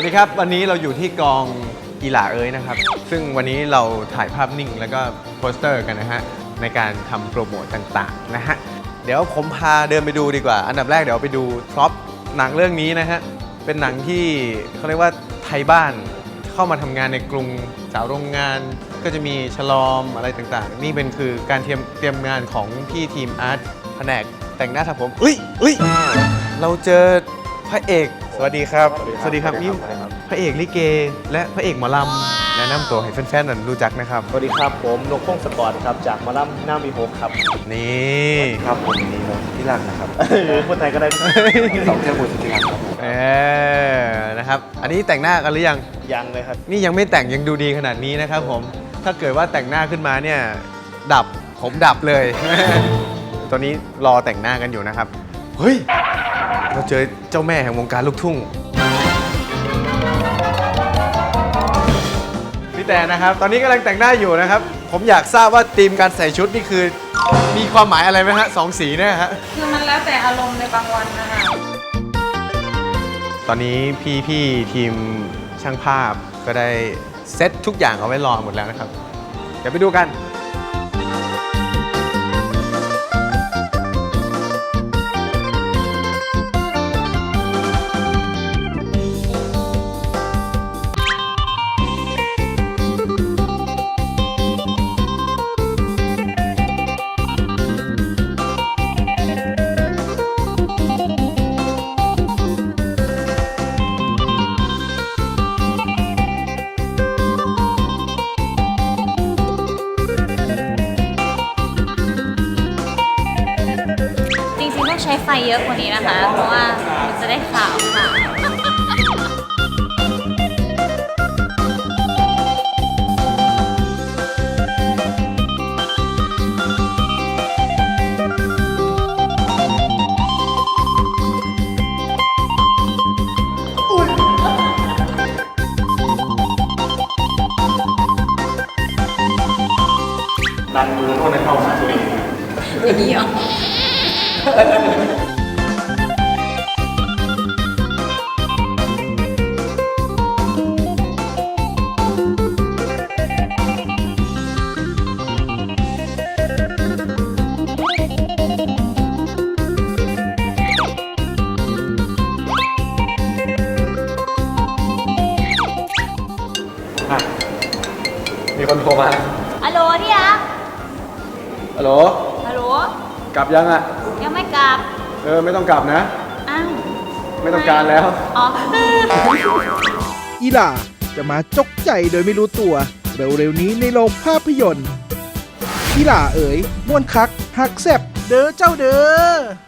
วัสดีครับ วันนี้เราอยู่ที่กองอีหลาเอ้ยนะครับ ซึ่งวันนี้เราถ่ายภาพนิ่งแล้วก็โปสเตอร์กันนะฮะ ในการทำโปรโมทต่างๆนะฮะ เดี๋ยวผมพาเดินไปดูดีกว่า อันดับแรกเดี๋ยวไปดูพร็อพหนังเรื่องนี้นะฮะ เป็นหนังที่เขาเรียกว่าไทยบ้านเข้ามาทำงานในกรุงสาวโรงงานก็จะมีฉลอมอะไรต่างๆ นี่เป็นคือการเตรียมเตรียมงานของพี่ทีมอาร์ตแผนกแต่งหน้าทำผมอุ้ยอุ้ยเราเจอพระเอก สวัสดีครับ สวัสดีครับนี่พระเอกลิเก และพระเอกหมอลำแนะนำตัวให้แฟนๆหน่อยรู้จักนะครับ สวัสดีครับผมนกพงศกรครับจากหมาล่ำหน้ามีโฮกครับ นี่ครับผมนีโนที่รักนะครับพูดไทยก็ได้สองเจ้าบุญสุธิรักครับผมเออนะครับ อันนี้แต่งหน้ากันหรือยัง ยังเลยครับ นี่ยังไม่แต่งยังดูดีขนาดนี้นะครับผม ถ้าเกิดว่าแต่งหน้าขึ้นมาเนี่ยดับผมดับเลย ตอนนี้รอแต่งหน้ากันอยู่นะครับ เฮ้ย เราเจอเจ้าแม่แห่งวงการลูกทุ่ง พี่แต่นะครับ ตอนนี้กำลังแต่งหน้าอยู่นะครับ ผมอยากทราบว่าธีมการใส่ชุดนี่คือ มีความหมายอะไรไหมฮะสองสีเนี่ยฮะ คือมันแล้วแต่อารมณ์ในบางวันนะคะตอนนี้พี่พี่ทีมช่างภาพก็ได้เซตทุกอย่างเอาไว้รอหมดแล้วนะครับ เดี๋ยวไปดูกัน ช้ไฟเยอะกว่านี้นะคะ เพราะว่ามันจะได้ขาวค่ะดันมือโทษในเข้าหาตัวเองอย่างนี้เหรอ มีคนโทรมาฮัลโหลที่รักฮัลโหลฮัลโหล กลับยังอะ ยังไม่กลับ เออไม่ต้องกลับนะ อ้าวไม่ต้องการแล้ว อ๋อ อีหล่าจะมาจกใจโดยไม่รู้ตัว เร็วๆนี้ในโรงภาพยนตร์ อีหล่าเอ๋ยม่วนคัก หักแซบเด้อเจ้าเด้อ